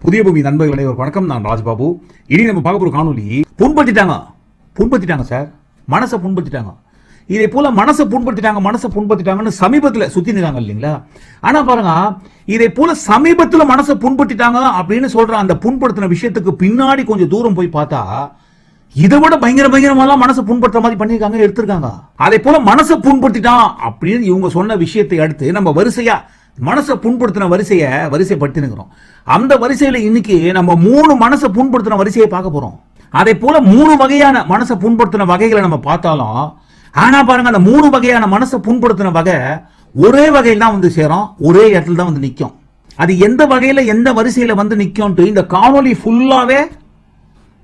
புதிய பூமி நண்பர்கள் அனைவரும் வணக்கம். நான் ராஜ்பாபு. இனி நம்ம பார்க்க போற காணொலி புண்படுத்திட்டாங்க. புண்படுத்திட்டாங்க சார் மனசை புண்படுத்திட்டாங்க. இதே போல மனசை புண்படுத்திட்டாங்க மனசை புண்படுத்திட்டாங்கன்னு சமீபத்தில் சுத்தி நிறாங்க இல்லைங்களா? ஆனா பாருங்க இதே போல சமீபத்தில் மனசை புண்படுத்திட்டாங்க அப்படின்னு சொல்ற அந்த புண்படுத்தின விஷயத்துக்கு பின்னாடி கொஞ்சம் தூரம் போய் பார்த்தா இதை விட பயங்கர பயங்கரமாலாம் மனசை புண்படுத்துற மாதிரி பண்ணியிருக்காங்க எடுத்திருக்காங்க. அதே போல மனசை புண்படுத்திட்டான் அப்படின்னு இவங்க சொன்ன விஷயத்தை அடுத்து நம்ம வரிசையா மனசை புண்படுத்தின வரிசையை வரிசைப்படுத்தினுக்கிறோம். அந்த வரிசையில இன்னைக்கு நம்ம மூணு மனசை புண்படுத்தின வரிசையை பார்க்க போறோம். அதே போல மூணு வகையான மனசை புண்படுத்தின வகைகளை நம்ம பார்த்தாலும் ஆனா பாருங்க அந்த மூணு வகையான மனசை புண்படுத்தின வகை ஒரே வகையில் தான் வந்து சேரும் ஒரே இடத்துல தான் வந்து நிற்கும் அது எந்த வகையில எந்த வரிசையில வந்து நிற்கும்ட்டு இந்த காணொளி ஃபுல்லாவே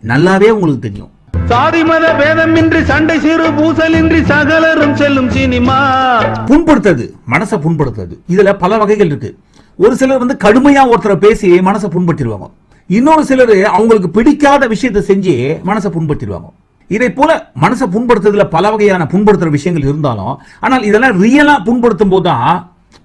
நல்லாவே உங்களுக்கு தெரியும். சாதி மத பேதமின்றி சண்டை சிறு பூசலின்றி சகலரும் செல்லும் சினிமா. புண்படுத்துறது மனசை புண்படுத்துறது இதுல பல வகைகள் இருக்கு. ஒரு சிலர் வந்து கடுமையாக ஒருத்தரை பேசி மனசை புண்படுத்திடுவாங்க. இன்னொரு சிலர் அவங்களுக்கு பிடிக்காத விஷயத்தை செஞ்சு மனசை புண்படுத்திடுவாங்க. இதை போல மனசை புண்படுத்துறதுல பல வகையான புண்படுத்துற விஷயங்கள் இருந்தாலும் ஆனால் இதெல்லாம் ரியலா புண்படுத்தும் போது தான்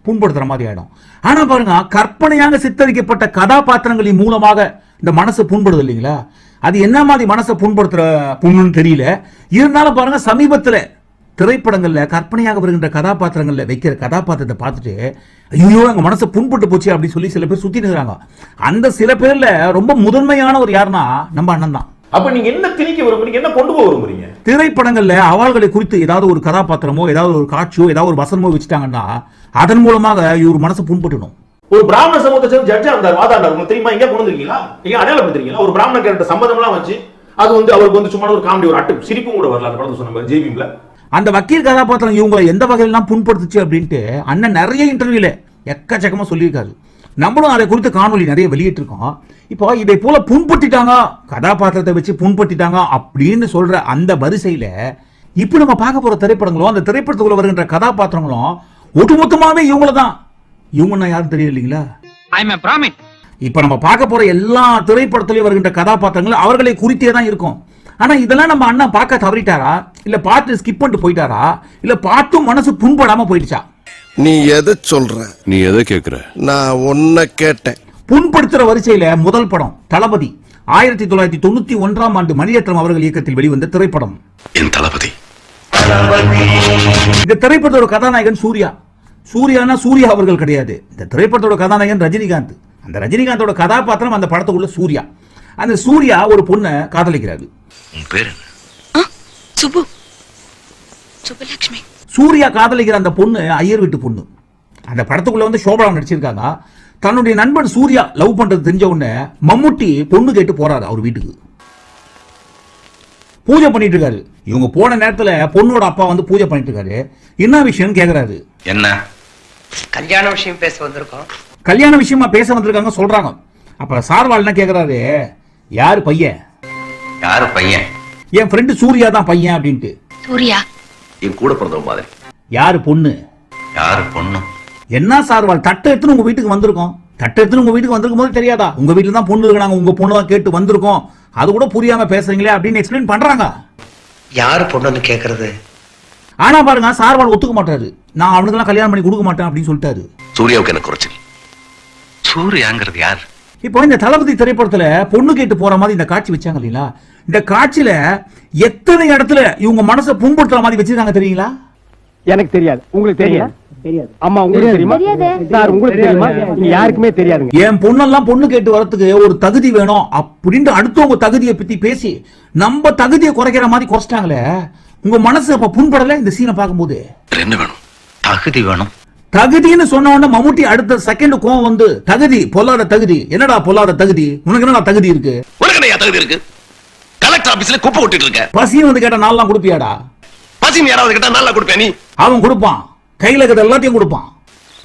புண்படுத்துற மாதிரி ஆயிடும். ஆனா பாருங்க கற்பனையாக சித்தரிக்கப்பட்ட கதாபாத்திரங்களின் மூலமாக இந்த மனசு புண்படுது இல்லைங்களா? அது என்ன மாதிரி மனசை புண்படுத்துற புண்ணுன்னு தெரியல. இருந்தாலும் பாருங்க சமீபத்தில் திரைப்படங்கள்ல கற்பனையாக வருகின்ற கதாபாத்திரங்கள்ல வைக்கிற கதாபாத்திரத்தை பார்த்துட்டு ஐயோ எங்க மனசை புண்பட்டு போச்சு அப்படின்னு சொல்லி சில பேர் சுத்தி நிற்கிறாங்க அந்த சில பேர்ல ரொம்ப முதன்மையானவர் யாருன்னா நம்ம அண்ணன் தான். அப்ப நீங்க என்ன திணிக்க விரும்புறீங்க? என்ன கொண்டு போக விரும்புறீங்க? திரைப்படங்கள்ல அவர்களை குறித்து ஏதாவது ஒரு கதாபாத்திரமோ ஏதாவது ஒரு காட்சியோ ஏதாவது ஒரு வசனமோ வச்சுட்டாங்கன்னா அதன் மூலமாக இவர் மனசு புண்பட்டுடும். ஒரு பிராமண சமூகத்தை சேர்ந்து ஜட்ஜா இருந்தார் வாதாண்டார். உங்களுக்கு தெரியுமா? எங்க கொண்டு வந்திருக்கீங்களா? நீங்க அடையாளம் தெரியுங்களா? ஒரு பிராமண கேரக்டர் சம்பந்தம் எல்லாம் வச்சு அது வந்து அவருக்கு வந்து சும்மா ஒரு காமெடி ஒரு அட்டு சிரிப்பும் கூட வரல அந்த படத்தை சொன்ன ஜேபிம்ல அந்த வக்கீல் கதாபாத்திரம் இவங்களை எந்த வகையிலாம் புண்படுத்துச்சு அப்படின்ட்டு அண்ணன் நிறைய இன்டர்வியூல எக்கச்சக்கமா சொல்லியிருக்காரு. நம்மளும் அதை குறித்து காணொளி நிறைய வெளியிட்டிருக்கோம். இப்போ இதை போல புண்படுத்திட்டாங்க கதாபாத்திரத்தை வச்சு புண்படுத்திட்டாங்க அப்படின்னு சொல்ற அந்த வரிசையில இப்போ நம்ம பார்க்க போற திரைப்படங்களும் அந்த திரைப்படத்துக்குள்ள வருகின்ற கதாபாத்திரங்களும் ஒட்டுமொத்தமாவே இவங்கள தான். இவங்கன்னா யாரும் தெரியல இல்லைங்களா. இப்ப நம்ம பார்க்க போற எல்லா திரைப்படத்திலையும் வருகின்ற கதாபாத்திரங்கள் அவர்களை குறித்தே தான் இருக்கும். ஆனா இதெல்லாம் நம்ம அண்ணா பார்க்க தவறிட்டாரா? இல்ல பார்த்து ஸ்கிப் பண்ணிட்டு போயிட்டாரா? இல்ல பார்த்தும் மனசு புண்படாம போயிடுச்சா? நீ எதை சொல்ற? நீ எதை கேக்குற? நான் உன்னை கேட்டேன். புண்படுத்துற வரிசையில முதல் படம் தளபதி. ஆயிரத்தி தொள்ளாயிரத்தி தொண்ணூத்தி ஒன்றாம் ஆண்டு மணிரத்னம் அவர்கள் இயக்கத்தில் வெளிவந்த திரைப்படம். என் தளபதி. இந்த திரைப்படத்தோட கதாநாயகன் சூர்யா. சூர்யானா சூர்யா அவர்கள் கிடையாது. இந்த திரைப்படத்தோட கதாநாயகன் ரஜினிகாந்த். அந்த ரஜினிகாந்தோட கதாபாத்திரம் அந்த படத்துக்குள்ள சூர்யா. அந்த சூர்யா ஒரு பொண்ணை காதலிக்கிறாரு. உன் பேர் என்ன? சுப்பு. சுப்புலட்சுமி சூர்யா காதலிக்கிற அந்த பொண்ணு ஐயர் வீட்டு பொண்ணு. அந்த படத்துக்குள்ள வந்து சோபனா நடிச்சிருக்காங்க. தன்னுடைய நண்பன் சூர்யா லவ் பண்றது தெரிஞ்ச உடனே மம்முட்டி பொண்ணு கேட்டு போறாரு அவர் வீட்டுக்கு. பூஜை பண்ணிட்டு இருக்காரு இவங்க போன நேரத்துல பொண்ணோட அப்பா வந்து பூஜை பண்ணிட்டு இருக்காரு என்ன விஷயம்னு கேக்குறாரு. என்ன? கல்யாண விஷயம் பேச வந்திருக்கோம். கல்யாண விஷயமா பேச வந்திருக்காங்க சொல்றாங்க. அப்ப சார்வால் என்ன கேக்குறாரு? யாரு பையன்? யாரு பையன்? என் ஃப்ரெண்டு சூர்யா தான் பையன் அப்படின்ட்டு. சூர்யா? என் கூட பிறந்தவ மாதிரி. யாரு பொண்ணு? யாரு பொண்ணு? என்ன சார்வால் தட்டை எடுத்துன்னு உங்க வீட்டுக்கு வந்திருக்கோம். தட்டை எடுத்துன்னு உங்க வீட்டுக்கு வந்திருக்கும் போது தெரியாதா? உங்க வீட்டுல தான் பொண்ணு இருக்காங்க உங்க பொண்ணு தான் கேட்டு வந்திருக்கோம். அது கூட புரியாம பேசுறீங்களே அப்படின்னு எக்ஸ்பிளைன் பண்றாங்க. யாரு பொண்ணுன்னு கேக்குறது? ஆனா பாருங்க சார்வால் ஒத்துக்க மாட்டாரு. நான் அவனுக்கெல்லாம் கல்யாணம் பண்ணி கொடுக்க மாட்டேன் அப்படின்னு சொல்லிட்டாரு. சூர்யாவுக்கு என்ன குறைச்சல்? சூர்யாங்கிறது யார்? இப்போ இந்த தளபதி திரைப்படத்துல பொண்ணு கேட்டு போற மாதிரி இந்த காட்சி வச்சாங்க இல்லைங்களா? இந்த காட்சியில எத்தனை இடத்துல இவங்க மனசை புண்படுத்துற மாதிரி வச்சிருக்காங்க தெரியுங்களா? எனக்கு தெரியாது. உங்களுக்கு தெரியும்? தெரியாது. அம்மா உங்களுக்கு தெரியுமா? சார் உங்களுக்கு தெரியுமா? இங்க யாருக்குமே தெரியாதுங்க. என் பொண்ணெல்லாம் பொண்ணு கேட்டு வரதுக்கு ஒரு தகுதி வேணும் அப்படின்ட்டு அடுத்தவங்க தகுதியை பத்தி பேசி நம்ம தகுதியை குறைக்கிற மாதிரி குறைச்சிட்டாங்களே உங்க மனசு அப்ப புண்படல இந்த சீனை பார்க்கும்போது? என்ன வேணும்? தகுதி வேணும். தகுதின்னு சொன்ன உடனே மம்முட்டி அடுத்த செகண்ட் கோவம் வந்து தகுதி பொல்லாத தகுதி. என்னடா பொல்லாத தகுதி? உனக்கு என்னடா தகுதி இருக்கு? உனக்கு என்ன தகுதி இருக்கு? கலெக்டர் ஆபீஸ்ல குப்பை கொட்டிட்டு இருக்க. பசியும் வந்து கேட்டா நான்லாம் கொடுப்பியாடா? பசின்னு யாராவது கிட்ட நல்லா கொடுப்பேன் நீ? அவன் கொடுப்பான். கையில இருக்கிற எல்லாத்தையும் கொடுப்பான்.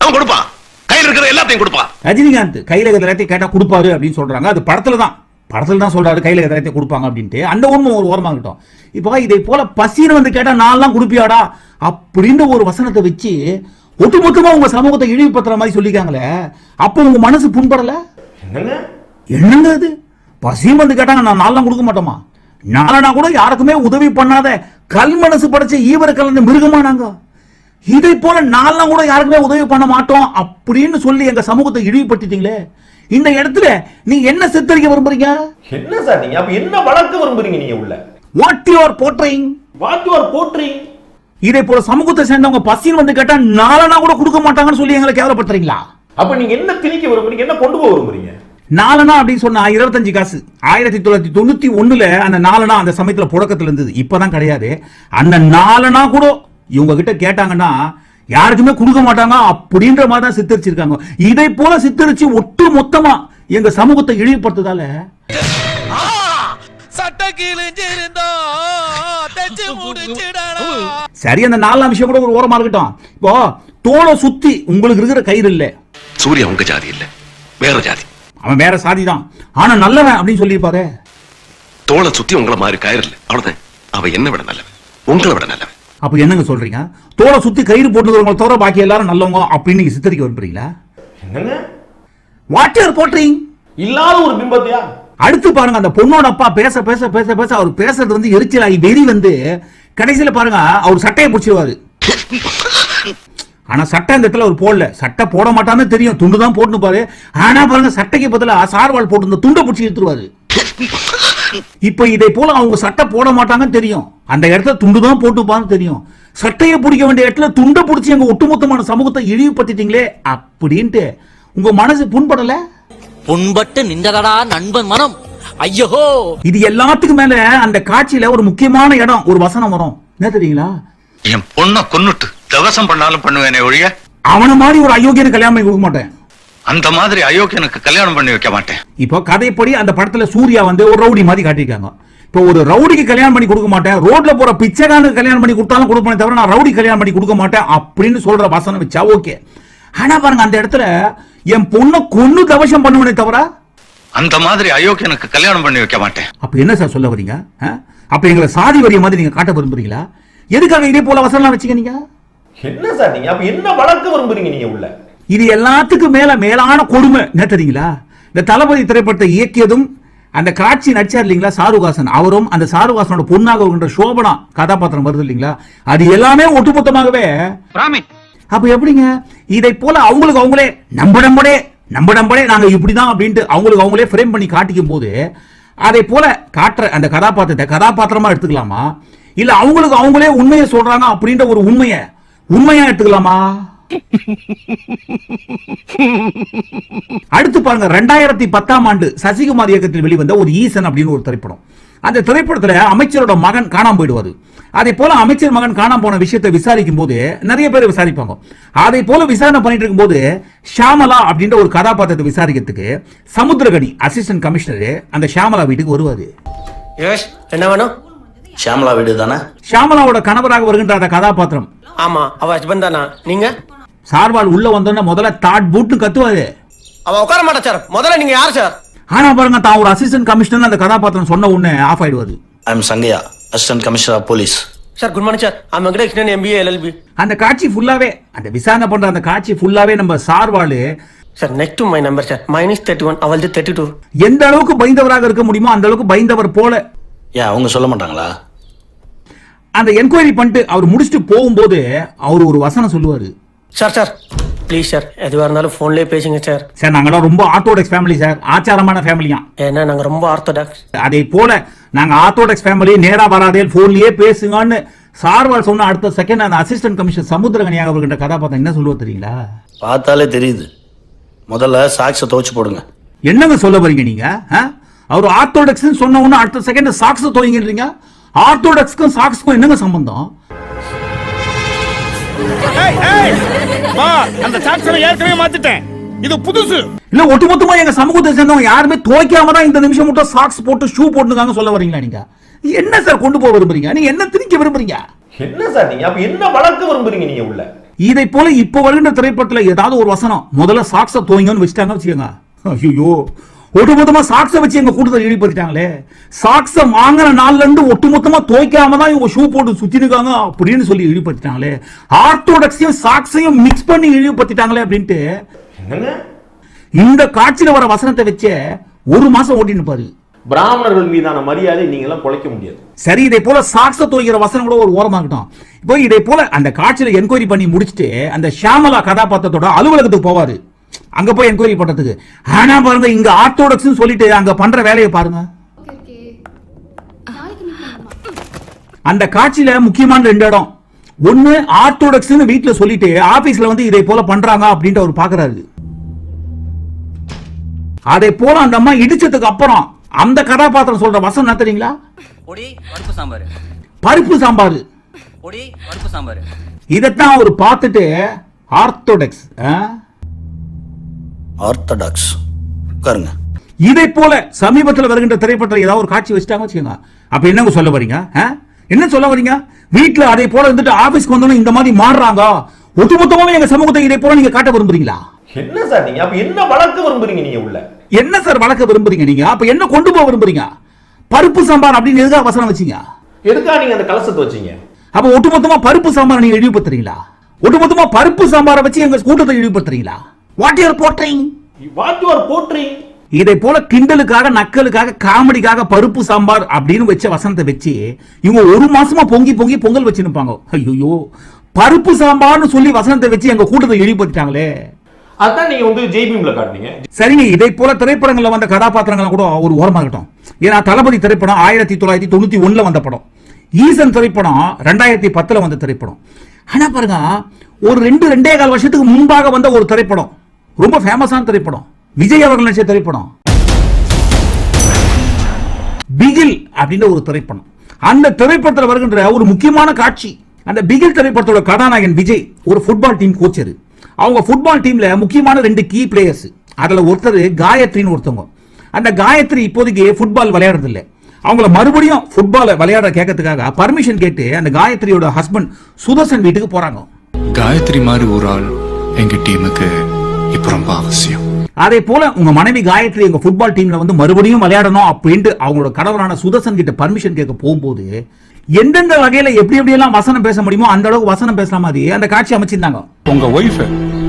அவன் கொடுப்பான். கையில் இருக்கிற எல்லாத்தையும் கொடுப்பான். ரஜினிகாந்த் கையில இருக்கிற எல்லாத்தையும் கேட்டா கொடுப்பாரு அப்படின்னு சொல்றாங்க. அது படத்துல தான். படத்துல தான் சொல்றாரு கையில எல்லாத்தையும் கொடுப்பாங்க அப்படின்ட்டு. அந்த உண்மை ஒரு ஓரமா இருக்கட்டும். இப்போ இதை போல பசின்னு வந்து கேட்டா நான்லாம் கொடுப்பியாடா? அப்படின்னு ஒரு வசனத்தை வச்சு ஒட்டுமொத்தமா உங்க சமூகத்தை இழிவுபடுத்துற மாதிரி சொல்லிக்காங்களே அப்போ உங்க மனசு புண்படல? என்னங்க? அது? பசியும் வந்து கேட்டாங்க நான் நான்லாம் கொடுக்க மாட்டோமா? நானா கூட யாருக்குமே உதவி பண்ணாத கல் மனசு படைச்ச ஈவர கலந்த மிருகமா நாங்க? இதை போல நான்லாம் கூட யாருக்குமே உதவி பண்ண மாட்டோம் அப்படின்னு சொல்லி எங்க சமூகத்தை இழிவுபடுத்திட்டீங்களே. இந்த இடத்துல நீ என்ன சித்தரிக்க விரும்புறீங்க? என்ன சார் நீங்க? அப்ப என்ன வளர்க்க விரும்புறீங்க நீங்க உள்ள? What you are bothering what you are bothering இதே போல சமூகத்தை சேர்ந்தவங்க பசின்னு வந்து கேட்டா நாலனா கூட கொடுக்க மாட்டாங்கன்னு சொல்லி எங்களை கேவலப்படுத்துறீங்களா? அப்ப நீங்க என்ன திணிக்க விரும்புறீங்க? என்ன கொண்டு போக விரும்புறீங்க? நாலனா அப்படின்னு சொன்னா இருபத்தஞ்சு காசு. ஆயிரத்தி தொள்ளாயிரத்தி தொண்ணூத்தி ஒண்ணுல அந்த நாலனா அந்த சமயத்துல புழக்கத்துல இருந்தது. இப்பதான் கிடையாது. அந்த நாலனா கூட இவங்க கிட்ட கேட்டாங்கன்னா யாருக்குமே கொடுக்க மாட்டாங்க. அப்படின்ற மாதிரி தான் சித்தரிச்சிருக்காங்க. இதை போல சித்தரிச்சு ஒட்டு மொத்தமா எங்க சமூகத்தை இழிவுபடுத்துதால சட்ட கிழிஞ்சிருந்தா தச்சு முடிச்சிடா சரி. அந்த நாலாம் விஷயம் கூட ஒரு ஓரமா இருக்கட்டும். இப்போ தோலை சுத்தி உங்களுக்கு இருக்கிற கயிறு இல்ல. சூர்யா உங்க ஜாதி இல்ல. வேற ஜாதி. அவன் வேற சாதி தான் ஆனா நல்லவன் அப்படின்னு சொல்லியிருப்பாரு. தோலை சுத்தி உங்கள மாதிரி கயிறு இல்ல. அவ்வளவுதான். அவ என்ன விட நல்லவன். உங்களை விட நல்லவன். அப்ப என்னங்க சொல்றீங்க? தோலை சுத்தி கயிறு போட்டுக்கிறவங்க தவிர பாக்கி எல்லாரும் நல்லவங்க அப்படின்னு நீங்க சித்தரிக்க விரும்புறீங்களா? என்னங்க? வாட் போட்ரிங் இல்லாத ஒரு பிம்பத்தையா? அடுத்து பாருங்க அந்த பொண்ணோட அப்பா பேச பேச பேச பேச அவர் பேசுறது வந்து எரிச்சலாகி வெறி வந்து கடைசியில பாருங்க அவர் சட்டையை பிடிச்சிருவாரு. ஆனா சட்டை இந்த இடத்துல அவர் போடல. சட்டை போட மாட்டான்னு தெரியும். துண்டு தான் போட்டுன்னு பாரு. ஆனா பாருங்க சட்டைக்கு பதிலா சார்வால் போட்டு துண்டை பிடிச்சி எடுத்துருவாரு இப்ப இதை போல அவங்க சட்டை போட மாட்டாங்கன்னு தெரியும். அந்த இடத்துல துண்டு தான் போட்டுப்பான்னு தெரியும். சட்டையை பிடிக்க வேண்டிய இடத்துல துண்டை பிடிச்சி எங்க ஒட்டுமொத்தமான சமூகத்தை இழிவுபடுத்திட்டீங்களே அப்படின்ட்டு உங்க மனசு புண்படல? புண்பட்டு நின்றதடா நண்பன் மனம். ஐயோ இது எல்லாத்துக்கும் மேல அந்த காட்சியில ஒரு முக்கியமான இடம் ஒரு வசனம் வரும். என்ன தெரியுங்களா? என் பொண்ணை கொன்னுட்டு தவசம் பண்ணாலும் பண்ணுவேனே ஒழிய? அவன மாதிரி ஒரு அயோக்கியனுக்கு கல்யாணம் பண்ணி கொடுக்க மாட்டேன். அந்த மாதிரி அயோக்கியனுக்கு கல்யாணம் பண்ணி வைக்க மாட்டேன். இப்போ கதைப்படி அந்த படத்துல சூர்யா வந்து ஒரு ரவுடி மாதிரி காட்டியிருக்காங்க. இப்போ ஒரு ரவுடிக்கு கல்யாணம் பண்ணி கொடுக்க மாட்டேன் ரோட்ல போற பிச்சைக்காரனுக்கு கல்யாணம் பண்ணி கொடுத்தாலும் கொடுப்பேனே தவிர நான் ரவுடி கல்யாணம் பண்ணி கொடுக்க மாட்டேன் அப்படின்னு சொல்ற வசனம் வச்சா ஓகே. ஆனா பாருங்க அந்த இடத்துல என் பொண்ணை கொன்னு தவசம் பண்ணுவேனே தவிர அந்த மாதிரி அயோக்கியனுக்கு கல்யாணம் பண்ணி வைக்க மாட்டேன். அப்ப என்ன சார் சொல்ல வரீங்க? அப்ப எங்களை சாதி வரிய மாதிரி நீங்க காட்ட விரும்புறீங்களா? எதுக்காக இதே போல வசனம்லாம் வச்சுக்க நீங்க? என்ன சார் நீங்க? அப்ப என்ன வளர்க்க விரும்புறீங்க நீங்க உள்ள? இது எல்லாத்துக்கும் மேல மேலான கொடுமை என்ன தெரியுங்களா இந்த தளபதி திரைப்படத்தை இயக்கியதும் அந்த காட்சி நடிச்சார் இல்லைங்களா சாருகாசன். அவரும் அந்த சாருகாசனோட பொண்ணாக வருகின்ற சோபனா கதாபாத்திரம் வருது இல்லைங்களா? அது எல்லாமே ஒட்டுமொத்தமாகவே பிராமின். அப்ப எப்படிங்க? இதை போல அவங்களுக்கு அவங்களே நம்ப நம்படே நம்ப நம்படே நாங்க இப்படிதான் அப்படின்ட்டு அவங்களுக்கு அவங்களே ஃப்ரேம் பண்ணி காட்டிக்கும் போது அதை போல காட்டுற அந்த கதாபாத்திரத்தை கதாபாத்திரமா எடுத்துக்கலாமா? இல்ல அவங்களுக்கு அவங்களே உண்மையை சொல்றாங்க அப்படின்ற ஒரு உண்மையை உண்மையா எடுத்துக்கலாமா? அடுத்து பாருங்க ரெண்டாயிரத்தி பத்தாம் ஆண்டு சசிகுமார் இயக்கத்தில் வெளிவந்த ஒரு ஈசன் அப்படின்னு ஒரு திரைப்படம். அந்த திரைப்படத்துல அமைச்சரோட மகன் காணாம போயிடுவாரு. அதே போல அமைச்சர் மகன் காணாம போன விஷயத்தை விசாரிக்கும் போது நிறைய பேர் விசாரிப்பாங்க. அதை போல விசாரணை பண்ணிட்டு இருக்கும்போது ஷாமலா அப்படின்ற ஒரு கதாபாத்திரத்தை விசாரிக்கிறதுக்கு சமுத்திரகனி அசிஸ்டன்ட் கமிஷனர் அந்த ஷாமலா வீட்டுக்கு வருவாரு. என்ன வேணும்? ஷியாமலா வீடு தானே? ஷாமலாவோட கணவராக வருகின்ற அந்த கதாபாத்திரம். ஆமா அவ ஹஸ்பண்ட் தானா? நீங்க? சார்வால் உள்ள வந்தோடனே முதல்ல தாட் பூட்னு கத்துவாரு. அவ உட்கார மாட்டா சார் முதல்ல நீங்க யார் சார் ஆனா பாருங்க தான் ஒரு அசிஸ்டன்ட் கமிஷனர் அந்த கதாபாத்திரம் சொன்ன உடனே off ஆயிடுவாரு. I am Sangaiah assistant commissioner of police sir good morning sir I'm Venkatesan MBA LLB அந்த காட்சி ஃபுல்லாவே அந்த விசாரணை பண்ற அந்த காட்சி ஃபுல்லாவே நம்ம சார்வாலு sir next to my number sir minus thirty one அவள் தேர்ட்டி டூ எந்த அளவுக்கு பயந்தவராக இருக்க முடியுமோ அந்த அளவுக்கு பயந்தவர் போல. ஏன் அவங்க சொல்ல மாட்டாங்களா? அந்த என்கொயரி பண்ணிட்டு அவர் முடிச்சுட்டு போகும்போது அவர் ஒரு வசனம் சொல்லுவாரு. சார் சார் ப்ளீஸ் சார் எதுவாக இருந்தாலும் ஃபோன்லேயே பேசுங்க சார் சார் நாங்களாம் ரொம்ப ஆர்த்தோடாக்ஸ் ஃபேமிலி சார் ஆச்சாரமான ஃபேமிலியா ஏன்னா நாங்கள் ரொம்ப ஆர்த்தோடாக்ஸ் அதே போல நாங்க ஆர்த்தோடாக்ஸ் ஃபேமிலி நேரா வராதே போன்லயே பேசுங்கன்னு சார்வால் சொன்ன அடுத்த செகண்ட் அந்த அசிஸ்டன்ட் கமிஷனர் சமுத்திரகனியாக வருகின்ற கதாபாத்திரம் என்ன சொல்லுவா தெரியுங்களா? பார்த்தாலே தெரியுது. முதல்ல சாக்ஸை துவைச்சு போடுங்க. என்னங்க சொல்ல வரீங்க நீங்க ஆ? அவர் ஆர்த்தோடாக்ஸ் சொன்ன உடனே அடுத்த செகண்ட் சாக்ஸ் துவங்கின்றீங்க? ஆர்த்தோடாக்ஸ்க்கும் சாக்ஸ்க்கும் என்னங்க சம்பந்தம்? அந்த சாக்சனை ஏற்கனவே மாத்திட்டேன். இது புதுசு. இல்ல ஒட்டுமொத்தமா எங்க சமூகத்தை சேர்ந்தவங்க யாருமே துவைக்காம தான் இந்த நிமிஷம் மட்டும் சாக்ஸ் போட்டு ஷூ போட்டுருக்காங்க சொல்ல வரீங்களா நீங்க? என்ன சார் கொண்டு போக விரும்புறீங்க? நீங்க என்ன திணிக்க விரும்புறீங்க? என்ன சார் நீங்க? அப்ப என்ன வளர்க்க விரும்புறீங்க நீங்க உள்ள? இதை போல இப்ப வருகின்ற திரைப்படத்துல ஏதாவது ஒரு வசனம் முதல்ல சாக்ஸ துவங்கன்னு வச்சுட்டாங்க வச்சுக்கோங்க. ஐயோ ஒட்டுமொத்தமா சாக்ஸ வச்சு எங்க கூட்டத்தை இழிப்படுத்திட்டாங்களே சாக்ஸ வாங்கின நாள்ல இருந்து ஒட்டுமொத்தமா துவைக்காம தான் இவங்க ஷூ போட்டு சுத்தி இருக்காங்க அப்படின்னு சொல்லி இழிப்படுத்திட்டாங்களே ஆர்த்தோடாக்ஸையும் சாக்ஸையும் மிக்ஸ் பண்ணி இழிவுபடுத்திட்டாங்களே அப்படின்ட்டு இந்த காட்சியில வர வசனத்தை வச்சே ஒரு மாசம் ஓட்டின்னு பாரு பிராமணர்கள் மீதான மரியாதை நீங்க எல்லாம் குலைக்க முடியாது. சரி இதை போல சாக்ஸ துவைக்கிற வசனம் கூட ஒரு ஓரமாகட்டும் இப்போ இதை போல அந்த காட்சியில என்கொயரி பண்ணி முடிச்சுட்டு அந்த ஷியாமலா கதாபாத்திரத்தோட அலுவலகத்துக்கு போவாரு. அங்க போய் என்கொயரி பண்றதுக்கு ஆனா பாருங்க இங்க ஆர்த்தோடாக்ஸ் சொல்லிட்டு அங்க பண்ற வேலையை பாருங்க. அந்த காட்சியில முக்கியமான ரெண்டு இடம். ஒண்ணு ஆர்த்தோடாக்ஸ்னு வீட்டுல சொல்லிட்டு ஆபீஸ்ல வந்து இதை போல பண்றாங்க அப்படின்ட்டு அவர் பாக்குறாரு. அதை போல அந்த அம்மா இடிச்சதுக்கு அப்புறம் அந்த கதாபாத்திரம் சொல்ற வசனம் என்ன தெரியுங்களா? பருப்பு சாம்பார். பருப்பு சாம்பார். பருப்பு சாம்பார். இதைத்தான் அவர் பார்த்துட்டு ஆர்த்தோடாக்ஸ் ஆர்த்தடாக்ஸ் உட்காருங்க. இதை போல சமீபத்தில் வருகின்ற திரைப்படத்தில் ஏதாவது ஒரு காட்சி வச்சுட்டாங்க வச்சுக்கோங்க. அப்ப என்னங்க சொல்ல வரீங்க? என்ன சொல்ல வரீங்க? வீட்டுல அதே போல இருந்துட்டு ஆபீஸ்க்கு வந்தோன்னு இந்த மாதிரி மாறுறாங்க. ஒட்டுமொத்தமாவே எங்க சமூகத்தை இதை போல நீங்க காட்ட விரும்புறீங்களா? என்ன சார் நீங்க? அப்ப என்ன வளர்க்க விரும்புறீங்க நீங்க உள்ள? என்ன சார் வளர்க்க விரும்புறீங்க நீங்க? அப்ப என்ன கொண்டு போக விரும்புறீங்க? பருப்பு சாம்பார் அப்படின்னு எதுக்காக வசனம் வச்சீங்க? எதுக்கா நீங்க அந்த கலசத்தை வச்சீங்க? அப்ப ஒட்டுமொத்தமா பருப்பு சாம்பார் நீங்க இழிவுபடுத்துறீங்களா? ஒட்டுமொத்தமா பருப்பு சாம்பாரை வச்சு எங்க கூட்டத்தை இழிவுபடுத்துறீங்களா? What your bothering what you are bothering இதை போல கிண்டலுக்காக நக்கலுக்காக காமெடிக்காக பருப்பு சாம்பார் அப்படின்னு வச்ச வசனத்தை வச்சு இவங்க ஒரு மாசமா பொங்கி பொங்கி பொங்கல் வச்சு நிப்பாங்க ஐயோ பருப்பு சாம்பார்னு சொல்லி வசனத்தை வச்சு எங்க கூட்டத்தை இழிவுபடுத்திட்டாங்களே. அதான் நீங்க வந்து ஜெய்பீம்ல காட்டுனீங்க. சரிங்க இதை போல திரைப்படங்கள்ல வந்த கதாபாத்திரங்கள் கூட ஒரு ஓரமா இருக்கட்டும். ஏன்னா தளபதி திரைப்படம் ஆயிரத்தி தொள்ளாயிரத்தி தொண்ணூத்தி ஒண்ணுல வந்த படம். ஈசன் திரைப்படம் ரெண்டாயிரத்தி பத்துல வந்த திரைப்படம். ஆனா பாருங்க ஒரு ரெண்டு ரெண்டே கால் வருஷத்துக்கு முன்பாக வந்த ஒரு திரைப்படம். ரொம்ப ஃபேமஸான திரைப்படம். விஜய் அவர்கள் நடிச்ச திரைப்படம். பிகில் அப்படின்ற ஒரு திரைப்படம். அந்த திரைப்படத்தில் வருகின்ற ஒரு முக்கியமான காட்சி அந்த பிகில் திரைப்படத்தோட கதாநாயகன் விஜய் ஒரு ஃபுட்பால் டீம் கோச்சர் அவங்க ஃபுட்பால் டீம்ல முக்கியமான ரெண்டு கீ பிளேயர்ஸ் அதில் ஒருத்தர் காயத்ரின்னு ஒருத்தவங்க. அந்த காயத்ரி இப்போதைக்கு ஃபுட்பால் விளையாடுறதில்லை. அவங்கள மறுபடியும் ஃபுட்பாலை விளையாட கேட்கறதுக்காக பர்மிஷன் கேட்டு அந்த காயத்ரியோட ஹஸ்பண்ட் சுதர்சன் வீட்டுக்கு போறாங்க. காயத்ரி மாதிரி ஒரு ஆள் எங்க டீமுக்கு இப்ப ரொம்ப அவசியம். அதே போல உங்க மனைவி காயத்ரி எங்க ஃபுட்பால் டீம்ல வந்து மறுபடியும் விளையாடணும் அப்படின்ட்டு அவங்களோட கணவரான சுதர்சன் கிட்ட பர்மிஷன் கேட்க போகும்போது எந்தெந்த வகையில எப்படி எப்படி எல்லாம் வசனம் பேச முடியுமோ அந்த அளவுக்கு வசனம் பேசுற மாதிரி அந்த காட்சி அமைச்சிருந்தாங்க. உங்க ஒய்ஃப்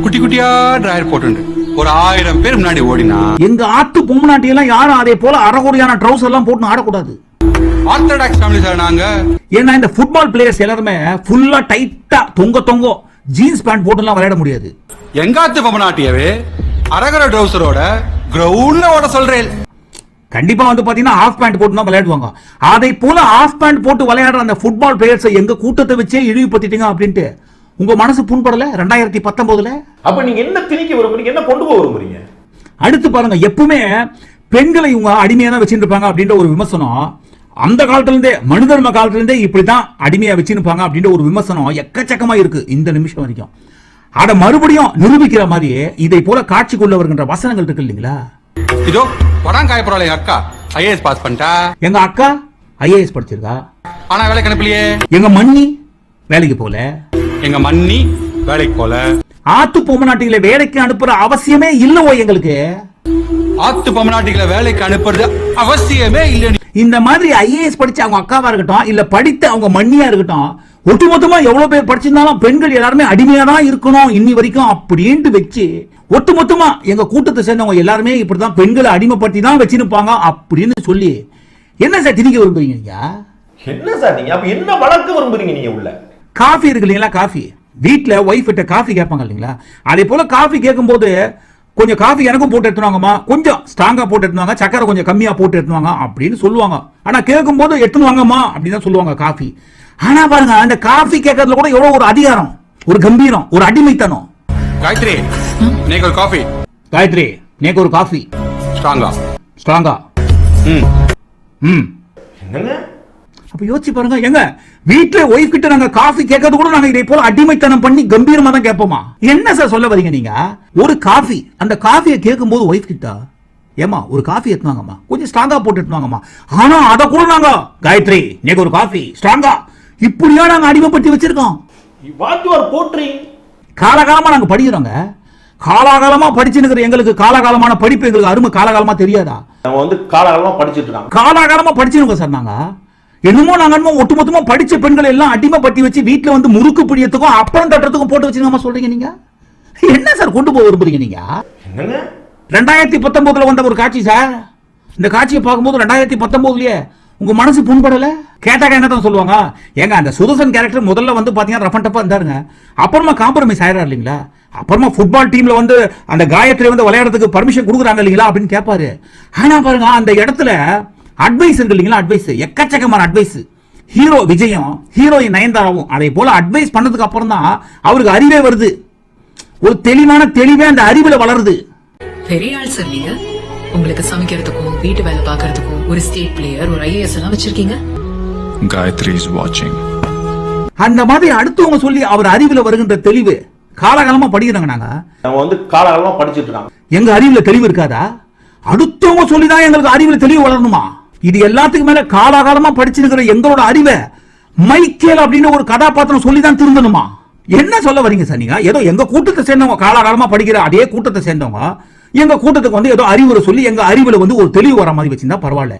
குட்டி குட்டியா டிராயர் போட்டு ஒரு ஆயிரம் பேர் முன்னாடி ஓடினா. எங்க ஆத்து பொம்னாட்டி எல்லாம் யாரும் அதே போல அறகுறையான ட்ரௌசர் எல்லாம் போட்டு ஆடக்கூடாது. ஆர்த்தடாக்ஸ் ஃபேமிலி சார் நாங்க. ஏன்னா இந்த ஃபுட்பால் பிளேயர்ஸ் எல்லாருமே ஃபுல்லா டைட்டா தொங்க தொங்க. ஜீன்ஸ் பேண்ட் போட்டு எல்லாம் விளையாட முடியாது. எங்காத்து பொம்மநாட்டியவே அரகர ட்ரௌசரோட கிரவுண்ட்ல ஓட சொல்றேன். கண்டிப்பா வந்து பாத்தீங்கன்னா ஆஃப் பேண்ட் போட்டு தான் விளையாடுவாங்க. அதை போல ஆஃப் பேண்ட் போட்டு விளையாடுற அந்த ஃபுட்பால் பிளேயர்ஸை எங்க கூட்டத்தை வச்சே இழிவுபடுத்திட்டீங்க அப்படின்ட்டு உங்க மனசு புண்படல ரெண்டாயிரத்தி பத்தொன்பதுல? அப்ப நீங்க என்ன திணிக்க விரும்புறீங்க? என்ன கொண்டு போக விரும்புறீங்க? அடுத்து பாருங்க எப்பவுமே பெண்களை இவங்க அடிமையா தான் வச்சுட்டு இருப்பாங்க அப்படின்ற ஒரு விமர்சனம். அந்த காலத்துல இருந்தே மனு தர்ம காலத்துல இருந்தே இப்படிதான் அடிமையா வச்சிருப்பாங்க அப்படின்ற ஒரு விமர்சனம் எக்கச்சக்கமா இருக்கு இந்த நிமிஷம் வரைக்கும். அதை மறுபடியும் நிரூபிக்கிற மாதிரி இதை போல காட்சிக்குள்ள வருகின்ற வசனங்கள் இருக்கு இல்லைங்களா? இதோ காயப்படுறாள் என் அக்கா. ஐஏஎஸ் பாஸ் பண்ணிட்டா? எங்க அக்கா ஐஏஎஸ் படிச்சிருக்கா? ஆனா வேலைக்கு அனுப்பலையே. எங்க மண்ணி வேலைக்கு போல எங்க மன்னி வேலைக்கு போல ஆத்து பொம்மநாட்டிகளை வேலைக்கு அனுப்புற அவசியமே இல்லவோ எங்களுக்கு? ஆத்து பொம்மநாட்டிகளை வேலைக்கு அனுப்புறது அவசியமே இல்லை இந்த மாதிரி ஐஏஎஸ் படிச்ச அவங்க அக்காவா இருக்கட்டும் இல்ல படித்த அவங்க மண்ணியா இருக்கட்டும் ஒட்டுமொத்தமா எவ்வளவு பேர் படிச்சிருந்தாலும் பெண்கள் எல்லாருமே அடிமையா தான் இருக்கணும் இன்னி வரைக்கும் அப்படின்ட்டு வச்சு ஒட்டுமொத்தமா எங்க கூட்டத்தை சேர்ந்தவங்க எல்லாருமே இப்படிதான் பெண்களை அடிமைப்படுத்தி தான் வச்சிருப்பாங்க அப்படின்னு சொல்லி என்ன சார் திணிக்க விரும்புறீங்க நீங்க? என்ன சார் நீங்க? அப்ப என்ன வளர்க்க விரும்புறீங்க நீங்க உள்ள? காஃபி இருக்கு இல்லைங்களா காஃபி? வீட்ல ஒய்ஃப் கிட்ட காஃபி கேட்பாங்க இல்லைங்களா? அதே போல காஃபி கேட்கும்போது கொஞ்சம் காஃபி எனக்கும் போட்டு எடுத்துவாங்கம்மா கொஞ்சம் ஸ்ட்ராங்கா போட்டு எடுத்துவாங்க சக்கரை கொஞ்சம் கம்மியா போட்டு எடுத்துவாங்க அப்படின்னு சொல்லுவாங்க. ஆனா கேட்கும்போது எடுத்துன்னு வாங்கம்மா அப்படின்னு தான் சொல்லுவாங்க காஃபி. ஆனா பாருங்க அந்த காஃபி கேட்கறதுல கூட எவ்வளவு ஒரு அதிகாரம் ஒரு கம்பீரம் ஒரு அடிமைத்தனம். காயத்ரி நீங்க ஒரு காஃபி. காயத்ரி நேக்கு ஒரு காஃபி. ஸ்ட்ராங்கா ஸ்ட்ராங்கா ம். ம். என்னங்க? அப்ப யோசிச்சு பாருங்க எங்க வீட்டுல ஒய்ஃப் கிட்ட நாங்க காஃபி கேட்கறது கூட நாங்க இதே போல அடிமைத்தனம் பண்ணி கம்பீரமா தான் கேட்போமா? என்ன சார் சொல்ல வரீங்க நீங்க? ஒரு காஃபி அந்த காஃபியை கேட்கும் போது ஒய்ஃப் கிட்ட ஏமா ஒரு காஃபி எடுத்துவாங்கம்மா. கொஞ்சம் ஸ்ட்ராங்கா போட்டு எடுத்துவாங்கம்மா. ஆனா அதை கூட நாங்க காயத்ரி நேக்கு ஒரு காஃபி ஸ்ட்ராங்கா இப்படியா நாங்க அடிமைப்படுத்தி வச்சிருக்கோம்? காலகாலமா நாங்க படிக்கிறோங்க. காலாகாலமா படிச்சுன்னு எங்களுக்கு காலகாலமான படிப்பு எங்களுக்கு அருமை காலகாலமா தெரியாதா? வந்து காலகாலமா படிச்சிட்டு காலாகாலமா படிச்சிருக்கோம் சார் நாங்க. என்னமோ நாங்க ஒட்டுமொத்தமா படிச்ச பெண்கள் எல்லாம் அடிமைப்பட்டி வச்சு வீட்டுல வந்து முறுக்கு பிடியத்துக்கும் அப்பளம் தட்டுறதுக்கும் போட்டு வச்சிருக்கமா சொல்றீங்க நீங்க? என்ன சார் கொண்டு போக விரும்புறீங்க நீங்க? ரெண்டாயிரத்தி பத்தொன்பதுல வந்த ஒரு காட்சி சார். இந்த காட்சியை பார்க்கும்போது ரெண்டாயிரத்தி பத்தொன்பதுலயே உங்க மனசு புண்படல? கேட்டாக்க என்ன தான் சொல்லுவாங்க? ஏங்க அந்த சுதர்சன் கேரக்டர் முதல்ல வந்து பாத்தீங்கன்னா ரஃபன் டப்பா இருந்தாருங்க. அப்புறமா காம்ப்ரமைஸ் ஆயிரா இல்லைங்களா? அப்புறமா ஃபுட்பால் டீம்ல வந்து அந்த காயத்ரி வந்து விளையாடுறதுக்கு பர்மிஷன் கொடுக்குறாங்க இல்லைங்களா அப்படின்னு கேட்பாரு ஆனா பாருங்க அந்த இடத்துல அட்வைஸ் இல்லைங்களா? அட்வைஸ் எக்கச்சக்கமான அட்வைஸ் ஹீரோ விஜயம் ஹீரோயின் நயன்தாராவும் அதே போல அட்வைஸ் பண்ணதுக்கு அப்புறம் தான் அவருக்கு அறிவே வருது. ஒரு தெளிவான தெளிவே அந்த அறிவுல வளருது. பெரிய ஆள் சார் நீங்க உங்களுக்கு சமைக்கிறதுக்கும் வீட்டு வேலை பார்க்கறதுக்கும் ஒரு ஸ்டேட் பிளேயர் ஒரு ஐஏஎஸ் எல்லாம் வச்சிருக்கீங்க. காயத்ரி இஸ் வாட்சிங் அந்த மாதிரி அடுத்தவங்க சொல்லி அவர் அறிவுல வருகின்ற தெளிவு காலகாலமா படிக்கிறாங்க நாங்க. நம்ம வந்து காலகாலமா படிச்சிட்டு இருக்காங்க. எங்க அறிவுல தெளிவு இருக்காதா? அடுத்தவங்க சொல்லி தான் எங்களுக்கு அறிவுல தெளிவு வளரணுமா? இது எல்லாத்துக்கும் மேல காலாகாலமா படிச்சிருக்கிற எங்களோட அறிவை மைக்கேல் அப்படின்னு ஒரு கதாபாத்திரம் சொல்லி தான் திருந்தணுமா? என்ன சொல்ல வரீங்க சார் நீங்க ஏதோ எங்க கூட்டத்தை சேர்ந்தவங்க காலாகாலமா படிக்கிற அதே கூட்டத்தை சேர்ந்தவங்க எங்க கூட்டத்துக்கு வந்து ஏதோ அறிவுரை சொல்லி எங்க அறிவுல வந்து ஒரு தெளிவு வர மாதிரி வச்சிருந்தா பரவாயில்ல.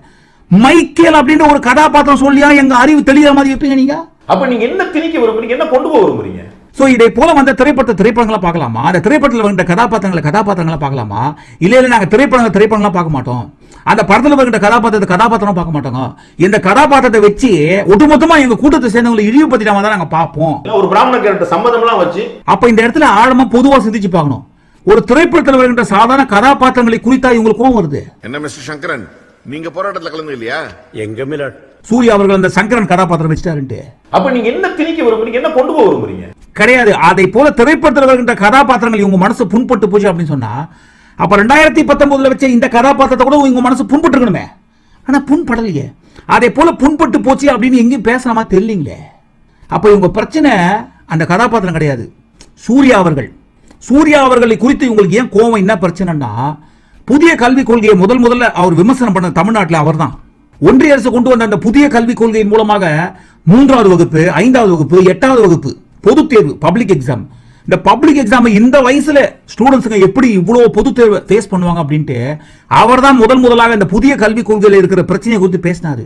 மைக்கேல் அப்படின்ற ஒரு கதாபாத்திரம் சொல்லியா எங்க அறிவு தெளிகிற மாதிரி வைப்பீங்க நீங்க? அப்ப நீங்க என்ன திணிக்க விரும்புறீங்க? என்ன கொண்டு போக விரும்புறீங்க? சோ இதை போல வந்த திரைப்படத்தை திரைப்படங்களா பார்க்கலாமா? அந்த திரைப்படத்தில் வந்த கதாபாத்திரங்களை கதாபாத்திரங்களா பார்க்கலாமா? இல்ல இல்ல நாங்க திரைப்படங்கள் திரைப்படங்களா பார்க்க மாட்டோம். அந்த படத்துல வருகின்ற கதாபாத்திரத்தை கதாபாத்திரம் பார்க்க மாட்டோங்க. இந்த கதாபாத்திரத்தை வச்சு ஒட்டுமொத்தமா எங்க கூட்டத்தை சேர்ந்தவங்களை இழிவுபடுத்திட்டாம தான் நாங்க பார்ப்போம். ஒரு பிராமண கேரக்டர் சம்மதம்லாம் வச்சு அப்ப இந்த இடத்துல ஆழமா பொதுவா சிந்திச்சு பார்க்கணும். ஒரு திரைப்படத்தில் வருகின்ற சாதாரண கதாபாத்திரங்களை குறித்தா இவங்களுக்கு கோவம் வருது? என்ன மிஸ்டர் சங்கரன்? நீங்க போராட்டத்துல கலந்து இல்லையா? எங்க மிலாட் சூர்யா அவர்கள் அந்த சங்கரன் கதாபாத்திரம் வச்சுட்டாருன்ட்டு. அப்ப நீங்க என்ன திணிக்க விரும்புறீங்க? என்ன கொண்டு போக விரும்புறீங்க? கிடையாது. அதை போல திரைப்படத்தில் வருகின்ற கதாபாத்திரங்கள் இவங்க மனசு புண்பட்டு போச்சு அப்படின்னு சொன்னா அப்போ ரெண்டாயிரத்தி பத்தொன்பதுல வச்ச இந்த கதாபாத்திரத்தை கூட உங்க மனசு புண்பட்டுருக்கணுமே. இருக்கணுமே ஆனா புண்படலையே. அதே போல புண்பட்டு போச்சு அப்படின்னு எங்கேயும் பேசுற தெரியலீங்களே. அப்போ இவங்க பிரச்சனை அந்த கதாபாத்திரம் கிடையாது. சூர்யா அவர்கள். சூர்யா அவர்களை குறித்து இவங்களுக்கு ஏன் கோவம் என்ன பிரச்சனைன்னா புதிய கல்விக் கொள்கையை முதல் முதல்ல அவர் விமர்சனம் பண்ண தமிழ்நாட்டில் அவர்தான். ஒன்றிய அரசு கொண்டு வந்த அந்த புதிய கல்விக் கொள்கையின் மூலமாக மூன்றாவது வகுப்பு ஐந்தாவது வகுப்பு எட்டாவது வகுப்பு பொதுத் தேர்வு பப்ளிக் எக்ஸாம் இந்த பப்ளிக் எக்ஸாம் இந்த வயசுல ஸ்டூடெண்ட்ஸுங்க எப்படி இவ்வளவு பொது தேவை ஃபேஸ் பண்ணுவாங்க அப்படின்ட்டு அவர்தான் முதல் முதலாக இந்த புதிய கல்விக் கொள்கையில் இருக்கிற பிரச்சனையை குறித்து பேசினாரு.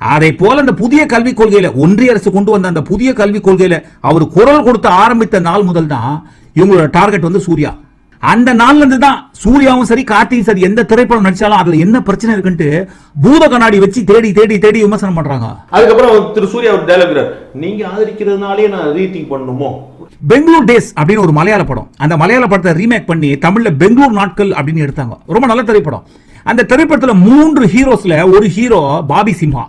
அதை போல இந்த புதிய கல்விக் கொள்கையில ஒன்றிய அரசு கொண்டு வந்த அந்த புதிய கல்விக் கொள்கையில அவர் குரல் கொடுத்த ஆரம்பித்த நாள் முதல் தான் இவங்களோட டார்கெட் வந்து சூர்யா. அந்த நாள்ல இருந்து தான் சூர்யாவும் சரி கார்த்தியும் சரி எந்த திரைப்படம் நடிச்சாலும் அதுல என்ன பிரச்சனை இருக்குன்ட்டு பூத கண்ணாடி வச்சு தேடி தேடி தேடி விமர்சனம் பண்றாங்க. அதுக்கப்புறம் திரு சூர்யா ஒரு டைலாக் நீங்க ஆதரிக்கிறதுனாலே நான் ரீதிங் பண்ணணுமோ? பெங்களூர் டேஸ் அப்படின்னு ஒரு மலையாள படம். அந்த மலையாள படத்தை ரீமேக் பண்ணி தமிழ்ல பெங்களூர் நாட்கள் அப்படின்னு எடுத்தாங்க. ரொம்ப நல்ல திரைப்படம். அந்த திரைப்படத்துல மூன்று ஹீரோஸ்ல ஒரு ஹீரோ பாபி சிம்ஹா.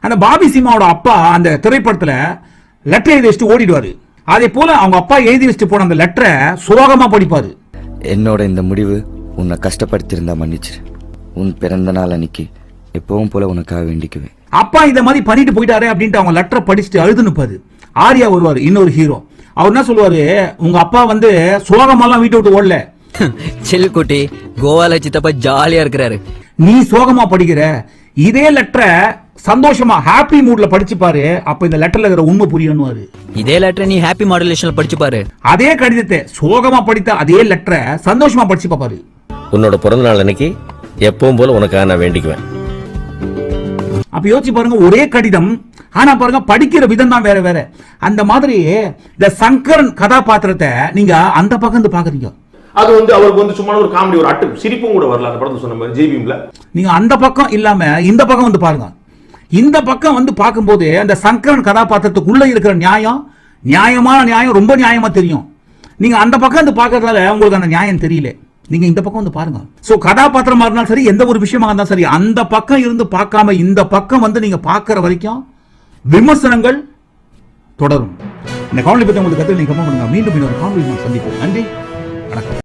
அந்த பாபி சிம்மாவோட அப்பா அந்த திரைப்படத்துல லெட்டர் எழுதி வச்சுட்டு ஓடிடுவாரு. அதே போல அவங்க அப்பா எழுதி வச்சுட்டு போன அந்த லெட்டரை சுலோகமா படிப்பாரு. என்னோட இந்த முடிவு உன்னை கஷ்டப்படுத்தியிருந்தா மன்னிச்சிரு. உன் பிறந்த நாள் அன்னைக்கு எப்பவும் போல உனக்காக வேண்டிக்குவேன். அப்பா இத மாதிரி பண்ணிட்டு போயிட்டாரே அப்படின்ட்டு அவங்க லெட்டரை படிச்சுட்டு அழுது நிப்பாரு. ஆர்யா வருவாரு இன்னொரு ஹீரோ அவர் என்ன சொல்லுவாரு? உங்க அப்பா வந்து சோகமெல்லாம் வீட்டை விட்டு ஓடல. செல்குட்டி கோவால சித்தப்பா ஜாலியா இருக்கிறாரு. நீ சோகமா படிக்கிற? இதே லெட்டரை சந்தோஷமா ஹாப்பி மூட்ல படிச்சு பாரு. அப்ப இந்த லெட்டர்ல இருக்கிற உண்மை புரியணுவாரு இதே லெட்டர் நீ ஹாப்பி மாடுலேஷன்ல படிச்சு பாரு. அதே கடிதத்தை சோகமா படித்த அதே லெட்டரை சந்தோஷமா படிச்சு பாப்பாரு உன்னோட பிறந்த நாள் அன்னைக்கு எப்பவும் போல உனக்காக நான் வேண்டிக்குவேன். அப்ப யோசிச்சு பாருங்க ஒரே கடிதம் ஆனா பாருங்க படிக்கிற விதம் தான் வேற வேற. அந்த மாதிரி இந்த சங்கரன் கதாபாத்திரத்தை நீங்க அந்த பக்கம் இருந்து பாக்குறீங்க. அது வந்து அவருக்கு வந்து சும்மா ஒரு காமெடி ஒரு அட்டு சிரிப்பும் கூட வரல அந்த படத்தை சொன்ன மாதிரி ஜேபிஎம்ல நீங்க அந்த பக்கம் இல்லாம இந்த பக்கம் வந்து பாருங்க. இந்த பக்கம் வந்து பார்க்கும்போது அந்த சங்கரன் கதாபாத்திரத்துக்குள்ள இருக்கிற நியாயம் நியாயமான நியாயம் ரொம்ப நியாயமா தெரியும். நீங்க அந்த பக்கம் வந்து பார்க்கறதால உங்களுக்கு அந்த நியாயம் தெரியல. நீங்க இந்த பக்கம் வந்து பாருங்க. சோ கதாபாத்திரமா இருந்தாலும் சரி எந்த ஒரு விஷயமா இருந்தாலும் சரி அந்த பக்கம் இருந்து பார்க்காம இந்த பக்கம் வந்து நீங்க பார்க்கிற வரைக்கும் விமர்சனங்கள் தொடரும். இந்த காணொலி பற்றி உங்களுக்கு கருத்து நீங்கள் கமெண்ட் பண்ணுங்க. மீண்டும் இன்னொரு காணொலி நான் சந்திப்போம். நன்றி. வணக்கம்.